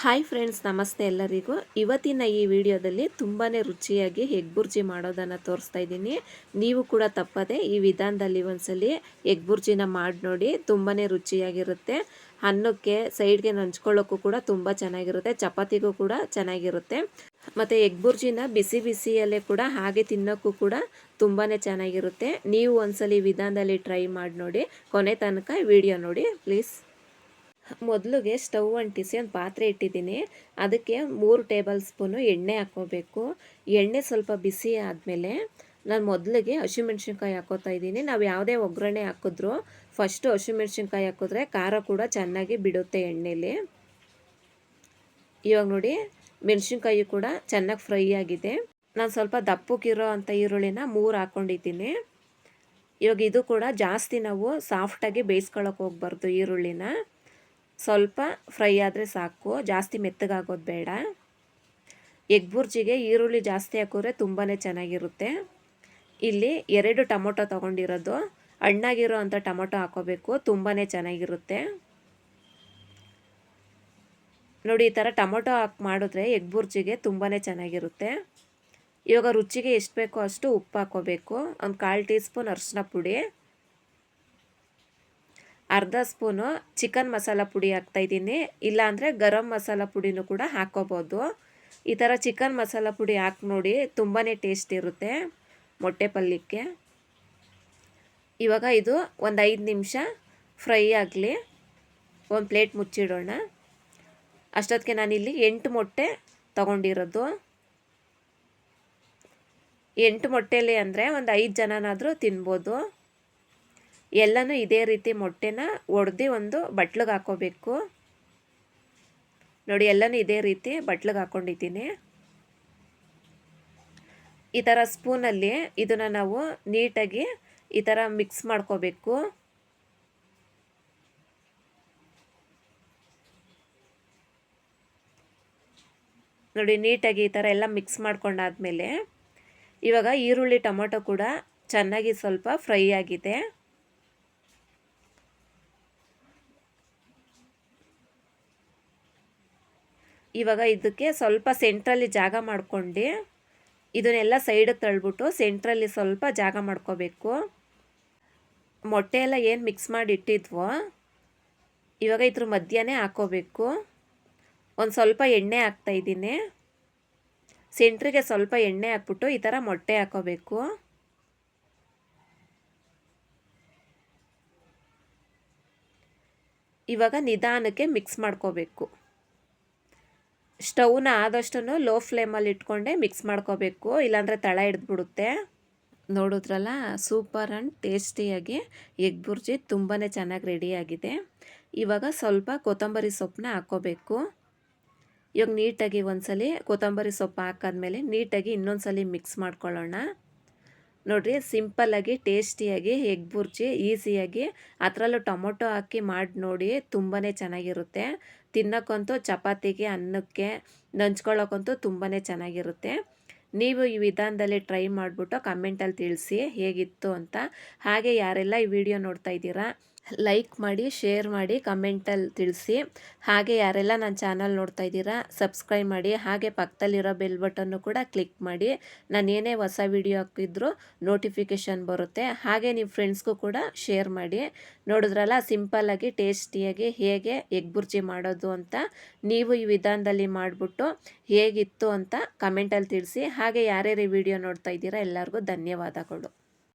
Hi friends, ನಮಸ್ತೆ ಎಲ್ಲರಿಗೂ. ಇವತ್ತಿನ ಈ ವಿಡಿಯೋದಲ್ಲಿ ತುಂಬಾ ರುಚಿಯಾಗಿ ಎಗ್ ಬುರ್ಜಿ ಮಾಡೋದನ್ನು ತೋರಿಸ್ತಾ ಇದ್ದೀನಿ. ನೀವು ಕೂಡ ತಪ್ಪದೆ ಈ ವಿಧಾನದಲ್ಲಿ ಒಂದ್ಸಲಿ ಎಗ್ ಬುರ್ಜಿನ ಮಾಡಿ ನೋಡಿ ತುಂಬಾ ರುಚಿಯಾಗಿರುತ್ತೆ. ಅನ್ನಕ್ಕೆ ಸೈಡ್ಗೆ ನಂಚ್ಕೊಳ್ಳೋಕ್ಕೂ ಕೂಡ ತುಂಬ ಚೆನ್ನಾಗಿರುತ್ತೆ. ಚಪಾತಿಗೂ ಕೂಡ ಚೆನ್ನಾಗಿರುತ್ತೆ. ಮತ್ತು ಎಗ್ ಬುರ್ಜಿನ ಬಿಸಿ ಬಿಸಿಯಲ್ಲೇ ಕೂಡ ಹಾಗೆ ತಿನ್ನೋಕ್ಕೂ ಕೂಡ ತುಂಬಾ ಚೆನ್ನಾಗಿರುತ್ತೆ. ನೀವು ಒಂದ್ಸಲಿ ವಿಧಾನದಲ್ಲಿ ಟ್ರೈ ಮಾಡಿ ನೋಡಿ. ಕೊನೆ ತನಕ ವಿಡಿಯೋ ನೋಡಿ, ಪ್ಲೀಸ್. ಮೊದಲಿಗೆ ಸ್ಟವ್ ಅಂಟಿಸಿ ಒಂದು ಪಾತ್ರೆ ಇಟ್ಟಿದ್ದೀನಿ. ಅದಕ್ಕೆ ಮೂರು ಟೇಬಲ್ ಸ್ಪೂನು ಎಣ್ಣೆ ಹಾಕ್ಕೋಬೇಕು. ಎಣ್ಣೆ ಸ್ವಲ್ಪ ಬಿಸಿ ಆದಮೇಲೆ ನಾನು ಮೊದಲಿಗೆ ಹಸಿಮೆಣ್ಸಿನ್ಕಾಯಿ ಹಾಕೋತಾ ಇದ್ದೀನಿ. ನಾವು ಯಾವುದೇ ಒಗ್ಗರಣೆ ಹಾಕಿದ್ರು ಫಸ್ಟು ಹಸಿಮೆಣ್ಸಿನ್ಕಾಯಿ ಹಾಕಿದ್ರೆ ಖಾರ ಕೂಡ ಚೆನ್ನಾಗಿ ಬಿಡುತ್ತೆ ಎಣ್ಣೆಲಿ. ಇವಾಗ ನೋಡಿ ಮೆಣಸಿನ್ಕಾಯಿ ಕೂಡ ಚೆನ್ನಾಗಿ ಫ್ರೈ ಆಗಿದೆ. ನಾನು ಸ್ವಲ್ಪ ದಪ್ಪಕ್ಕಿರೋ ಅಂಥ ಈರುಳ್ಳಿನ ಮೂರು ಹಾಕ್ಕೊಂಡಿದ್ದೀನಿ ಇವಾಗ ಇದು ಕೂಡ ಜಾಸ್ತಿ ನಾವು ಸಾಫ್ಟಾಗಿ ಬೇಯಿಸ್ಕೊಳ್ಳೋಕೆ ಹೋಗ್ಬಾರ್ದು ಈರುಳ್ಳಿನ. ಸ್ವಲ್ಪ ಫ್ರೈ ಆದರೆ ಸಾಕು, ಜಾಸ್ತಿ ಮೆತ್ತಗಾಗೋದು ಬೇಡ. ಎಗ್ ಬುರ್ಜಿಗೆ ಈರುಳ್ಳಿ ಜಾಸ್ತಿ ಹಾಕಿದ್ರೆ ತುಂಬಾ ಚೆನ್ನಾಗಿರುತ್ತೆ. ಇಲ್ಲಿ ಎರಡು ಟೊಮೊಟೊ ತೊಗೊಂಡಿರೋದು. ಹಣ್ಣಾಗಿರೋ ಅಂಥ ಟೊಮೊಟೊ ಹಾಕೋಬೇಕು ತುಂಬಾ ಚೆನ್ನಾಗಿರುತ್ತೆ. ನೋಡಿ, ಈ ಥರ ಟೊಮೊಟೊ ಹಾಕಿ ಮಾಡಿದ್ರೆ ಎಗ್ ಬುರ್ಜಿಗೆ ತುಂಬಾ ಚೆನ್ನಾಗಿರುತ್ತೆ. ಇವಾಗ ರುಚಿಗೆ ಎಷ್ಟು ಬೇಕೋ ಅಷ್ಟು ಉಪ್ಪು ಹಾಕೋಬೇಕು. ಒಂದು ಕಾಲು ಟೀ ಸ್ಪೂನ್ ಅರಿಶಿನ ಪುಡಿ. ಅರ್ಧ ಸ್ಪೂನು ಚಿಕನ್ ಮಸಾಲ ಪುಡಿ ಹಾಕ್ತಾಯಿದ್ದೀನಿ ಇಲ್ಲಾಂದರೆ ಗರಂ ಮಸಾಲ ಪುಡಿನೂ ಕೂಡ ಹಾಕ್ಕೋಬೋದು ಈ ಥರ ಚಿಕನ್ ಮಸಾಲ ಪುಡಿ ಹಾಕಿ ನೋಡಿ ತುಂಬಾ ಟೇಸ್ಟ್ ಇರುತ್ತೆ ಮೊಟ್ಟೆ ಪಲ್ಯಕ್ಕೆ. ಇವಾಗ ಇದು ಒಂದು ಐದು ನಿಮಿಷ ಫ್ರೈ ಆಗಲಿ. ಒಂದು ಪ್ಲೇಟ್ ಮುಚ್ಚಿಡೋಣ. ಅಷ್ಟೊತ್ತಿಗೆ ನಾನಿಲ್ಲಿ ಎಂಟು ಮೊಟ್ಟೆ ತಗೊಂಡಿರೋದು. ಎಂಟು ಮೊಟ್ಟೆಲಿ ಅಂದರೆ ಒಂದು ಐದು ಜನನಾದರೂ ತಿನ್ಬೋದು. ಎಲ್ಲನೂ ಇದೇ ರೀತಿ ಮೊಟ್ಟೆನ ಒಡೆದು ಒಂದು ಬಟ್ಲಿಗೆ ಹಾಕೋಬೇಕು. ನೋಡಿ, ಎಲ್ಲನೂ ಇದೇ ರೀತಿ ಬಟ್ಲಿಗೆ ಹಾಕೊಂಡಿದ್ದೀನಿ. ಈ ಥರ ಸ್ಪೂನಲ್ಲಿ ಇದನ್ನು ನಾವು ನೀಟಾಗಿ ಈ ಥರ ಮಿಕ್ಸ್ ಮಾಡ್ಕೋಬೇಕು. ನೋಡಿ, ನೀಟಾಗಿ ಈ ಥರ ಎಲ್ಲ ಮಿಕ್ಸ್ ಮಾಡ್ಕೊಂಡಾದ್ಮೇಲೆ ಇವಾಗ ಈರುಳ್ಳಿ, ಟೊಮೊಟೊ ಕೂಡ ಚೆನ್ನಾಗಿ ಸ್ವಲ್ಪ ಫ್ರೈ ಆಗಿದೆ. ಇವಾಗ ಇದಕ್ಕೆ ಸ್ವಲ್ಪ ಸೆಂಟ್ರಲ್ಲಿ ಜಾಗ ಮಾಡ್ಕೊಂಡು ಇದನ್ನೆಲ್ಲ ಸೈಡಿಗೆ ತಳ್ಬಿಟ್ಟು ಸೆಂಟ್ರಲ್ಲಿ ಸ್ವಲ್ಪ ಜಾಗ ಮಾಡ್ಕೋಬೇಕು. ಮೊಟ್ಟೆ ಎಲ್ಲ ಏನು ಮಿಕ್ಸ್ ಮಾಡಿ ಇಟ್ಟಿದ್ವೋ, ಇವಾಗ ಇದ್ರ ಮಧ್ಯನೇ ಹಾಕೋಬೇಕು. ಒಂದು ಸ್ವಲ್ಪ ಎಣ್ಣೆ ಹಾಕ್ತಾಯಿದ್ದೀನಿ ಸೆಂಟ್ರಿಗೆ ಸ್ವಲ್ಪ ಎಣ್ಣೆ ಹಾಕ್ಬಿಟ್ಟು ಈ ಥರ ಮೊಟ್ಟೆ ಹಾಕೋಬೇಕು. ಇವಾಗ ನಿಧಾನಕ್ಕೆ ಮಿಕ್ಸ್ ಮಾಡ್ಕೋಬೇಕು. ಸ್ಟವ್ನ ಆದಷ್ಟು ಲೋ ಫ್ಲೇಮಲ್ಲಿ ಇಟ್ಕೊಂಡೆ ಮಿಕ್ಸ್ ಮಾಡ್ಕೋಬೇಕು. ಇಲ್ಲಾಂದರೆ ತಳ ಹಿಡಿದ್ಬಿಡುತ್ತೆ. ನೋಡಿದ್ರಲ್ಲ, ಸೂಪರ್ ಆ್ಯಂಡ್ ಟೇಸ್ಟಿಯಾಗಿ ಎಗ್ ಬುರ್ಜಿ ತುಂಬಾ ಚೆನ್ನಾಗಿ ರೆಡಿಯಾಗಿದೆ ಇವಾಗ ಸ್ವಲ್ಪ ಕೊತ್ತಂಬರಿ ಸೊಪ್ಪನ್ನ ಹಾಕ್ಕೋಬೇಕು. ಇವಾಗ ನೀಟಾಗಿ ಒಂದ್ಸಲಿ ಕೊತ್ತಂಬರಿ ಸೊಪ್ಪು ಹಾಕಾದ್ಮೇಲೆ ನೀಟಾಗಿ ಇನ್ನೊಂದ್ಸಲಿ ಮಿಕ್ಸ್ ಮಾಡ್ಕೊಳ್ಳೋಣ. ನೋಡಿರಿ, ಸಿಂಪಲ್ಲಾಗಿ, ಟೇಸ್ಟಿಯಾಗಿ, ಎಗ್ ಬುರ್ಜಿ ಈಸಿಯಾಗಿ ಅದರಲ್ಲೂ ಟೊಮೊಟೊ ಹಾಕಿ ಮಾಡಿ ನೋಡಿ ತುಂಬಾ ಚೆನ್ನಾಗಿರುತ್ತೆ. ತಿನ್ನೋಕ್ಕಂತೂ ಚಪಾತಿಗೆ ಅನ್ನಕ್ಕೆ ನಂಚ್ಕೊಳ್ಳೋಕ್ಕಂತೂ ತುಂಬಾ ಚೆನ್ನಾಗಿರುತ್ತೆ. ನೀವು ಈ ವಿಧಾನದಲ್ಲಿ ಟ್ರೈ ಮಾಡಿಬಿಟ್ಟು ಕಮೆಂಟಲ್ಲಿ ತಿಳಿಸಿ ಹೇಗಿತ್ತು ಅಂತ. ಹಾಗೆ ಯಾರೆಲ್ಲ ಈ ವಿಡಿಯೋ ನೋಡ್ತಾ ಇದ್ದೀರಾ ಲೈಕ್ ಮಾಡಿ ಶೇರ್ ಮಾಡಿ ಕಮೆಂಟಲ್ಲಿ ತಿಳಿಸಿ. ಹಾಗೆ ಯಾರೆಲ್ಲ ನನ್ನ ಚಾನಲ್ ನೋಡ್ತಾ ಇದ್ದೀರಾ ಸಬ್ಸ್ಕ್ರೈಬ್ ಮಾಡಿ, ಹಾಗೆ ಪಕ್ಕದಲ್ಲಿರೋ ಬೆಲ್ ಬಟನ್ನು ಕೂಡ ಕ್ಲಿಕ್ ಮಾಡಿ. ನಾನು ಏನೇ ಹೊಸ ವಿಡಿಯೋ ಹಾಕಿದ್ರು ನೋಟಿಫಿಕೇಷನ್ ಬರುತ್ತೆ. ಹಾಗೆ ನಿಮ್ಮ ಫ್ರೆಂಡ್ಸ್ಗೂ ಕೂಡ ಶೇರ್ ಮಾಡಿ. ನೋಡಿದ್ರಲ್ಲ ಸಿಂಪಲ್ಲಾಗಿ ಟೇಸ್ಟಿಯಾಗಿ ಹೇಗೆ ಎಗ್ ಬುರ್ಜಿ ಮಾಡೋದು ಅಂತ ನೀವು ಈ ವಿಧಾನದಲ್ಲಿ ಮಾಡಿಬಿಟ್ಟು ಹೇಗಿತ್ತು ಅಂತ ಕಮೆಂಟಲ್ಲಿ ತಿಳಿಸಿ. ಹಾಗೆ ಯಾರ್ಯಾರು ಈ ವಿಡಿಯೋ ನೋಡ್ತಾ ಇದ್ದೀರಾ, ಎಲ್ಲರಿಗೂ ಧನ್ಯವಾದಗಳು.